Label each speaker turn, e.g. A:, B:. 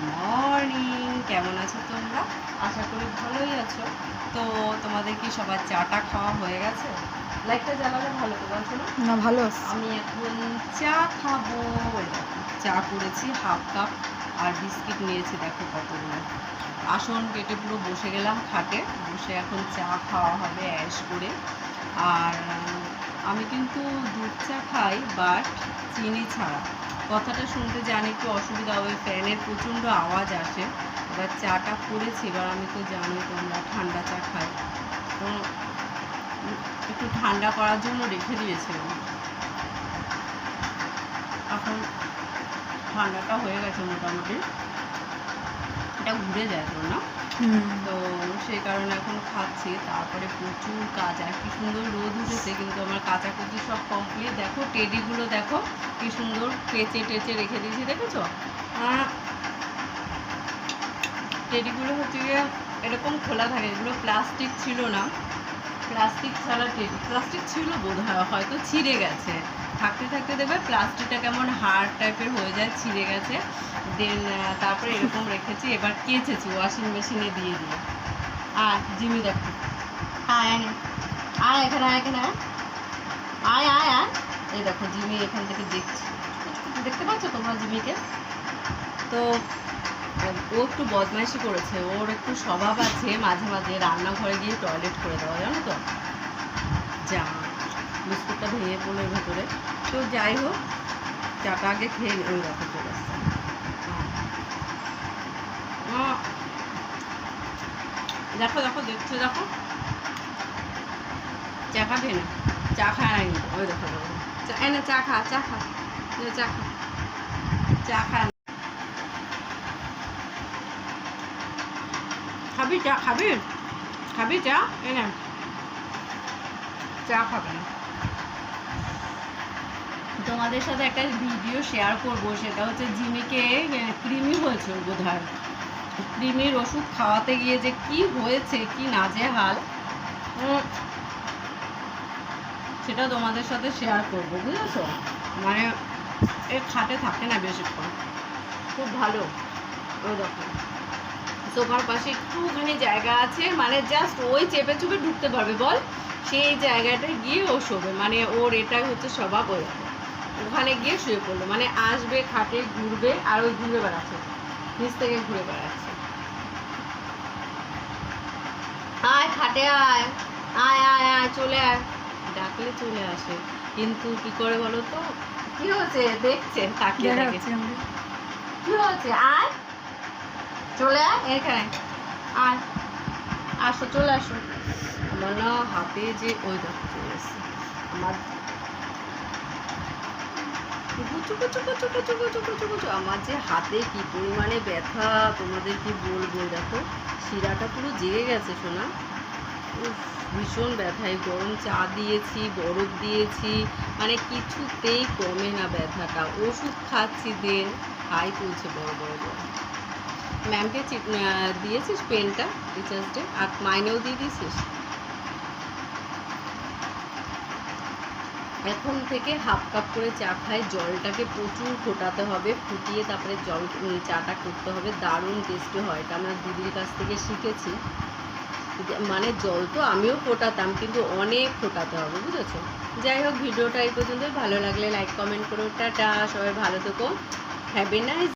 A: Morning কেমন আছো তোমরা? আশা করি ভালোই আছো। তো তোমাদের কি সবার চাটা খাওয়া হয়ে গেছে? লাইটটা জ্বালালে ভালো তো বলছো না
B: ভালো আছে।
A: আমি এখন চা খাব। চা করেছি হাফ কাপ আর বিস্কিট নিয়েছি দেখো কতগুলো। আসন কেটে পুরো বসে গেলাম খাটে। বসে এখন চা খাওয়া হবে অ্যাশ করে। আর আমি কিন্তু দুধ চা খাই বাট চিনি ছাড়া। কথাটা শুনতে জানি একটু অসুবিধা হবে ফ্যানের প্রচণ্ড আওয়াজ আসে। এবার চাটা করেছি, এবার আমি তো জানি তোমরা ঠান্ডা চা খাই। তো একটু ঠান্ডা করার জন্য রেখে দিয়েছিলাম। এখন ঠান্ডাটা হয়ে গেছে মোটামুটি। এটা ঘুরে যায় তো না তো সেই কারণে এখন খাচ্ছি। তারপরে প্রচুর কাজ আর কি সুন্দর রোদ উঠেছে কিন্তু আমার কাচাকুচি সব কমপ্লিট দেখো টেডিগুলো দেখো কি সুন্দর কেচে টেচে রেখে দিয়েছি দেখেছ? টেডিগুলো হচ্ছে গিয়ে এরকম খোলা থাকে এগুলো প্লাস্টিক ছিল না। প্লাস্টিক ছাড়া টেডি প্লাস্টিক ছিল বোধ হয় হয়তো ছিঁড়ে গেছে। থাকতে থাকতে দেবে প্লাস্টিকটা কেমন হার্ড টাইপের হয়ে যায়, ছিঁড়ে গেছে। দেন তারপরে এরকম রেখেছি, এবার কেচেছি ওয়াশিং মেশিনে দিয়ে দিয়ে আর জিমি দেখো। আয় আয় এখানে আয় এখানে আয়। আয় আয় এই দেখো, জিমি এখান থেকে দেখছি। দেখতে পাচ্ছ তোমরা জিমিকে? তো, ও একটু বদমাইশি করেছে। ওর একটু স্বভাব আছে, মাঝে মাঝে রান্নাঘরে গিয়ে টয়লেট করে দেওয়া, জানো তো? যা। ভেঙে পড়ল এর ভেতরে। তো যাই হোক, চাটা আগে খেয়ে ওই দেখো চলে আসছে। দেখো দেখো, দেখছ, দেখো। চা খাবে না? চা খায় না। ওই দেখো দেখো। না, চা খা চা খা। চা খা। চা খা। খাবি চা, খাবি? খাবি চা? এই না। চা খাবে না। তোমাদের সাথে একটা ভিডিও শেয়ার করব সেটা হচ্ছে জিমিকে কৃমি হয়েছে বোধ হয় কৃমির ওষুধ খাওয়াতে গিয়ে যে কি হয়েছে কি নাজেহাল উম, সেটা তোমাদের সাথে শেয়ার করব বুঝেছ? মানে এ খাটে থাকে না বেশিক্ষণ। খুব ভালো। ওই দেখো। সোফার পাশে একটুখানি জায়গা আছে মানে জাস্ট ওই চেপে চুপে ঢুকতে পারবে বল? সেই জায়গাটায় গিয়ে ও শোবে মানে ওর এটাই হচ্ছে স্বভাব ওই ওখানে গিয়ে শুয়ে পড়ল। মানে আসবে খাটে ঘুরবে আর ওই ঘুরে বেড়াচ্ছে। নিচ থেকে ঘুরে বেড়াচ্ছে। আয় খাটে আয়। আয় আয় আয় চলে আয়। ডাকলে চলে আসে। কিন্তু কি করে বলো তো? কি হচ্ছে দেখছে তাকিয়ে
B: আমাদের।
A: কি হচ্ছে আয়। চলে আয় এখানে। আয়। আসো চলে আসো। আমার না হাতে যে ওই দেখো চলে এসছে আমার কুচু কুচু কুচু কুচু কুচু কুচু কুচু আমার যে হাতে কি পরিমাণে ব্যথা, তোমাদের কি বলব দেখো, শিরাটা পুরো জেগে গেছে শোনা ভীষণ ব্যথা, এই গরম চা দিয়েছি, বরফ দিয়েছি মানে কিছুতেই কমে না ব্যথাটা। ওষুধ খাচ্ছি, দেন হাই তুলছে বড় বড় বড়। ম্যামকে দিয়েছিস পেনটা টিচার্স ডে আর মাইনেও দিয়ে দিয়েছিস? এখন থেকে হাফ কাপ করে চা খাই, জলটাকে প্রচুর ফোটাতে হবে, ফুটিয়ে তারপরে জল চাটা করতে হবে, দারুণ টেস্টি হয়, এটা আমরা দিদির কাছ থেকে শিখেছি। মানে জল তো আমিও ফোটাতাম, কিন্তু অনেক ফোটাতে হবে, বুঝেছ? যাই হোক, ভিডিওটা এই পর্যন্ত ভালো লাগলে লাইক কমেন্ট করো, টাটা, সবাই ভালো থেকো হ্যাভ এ নাইস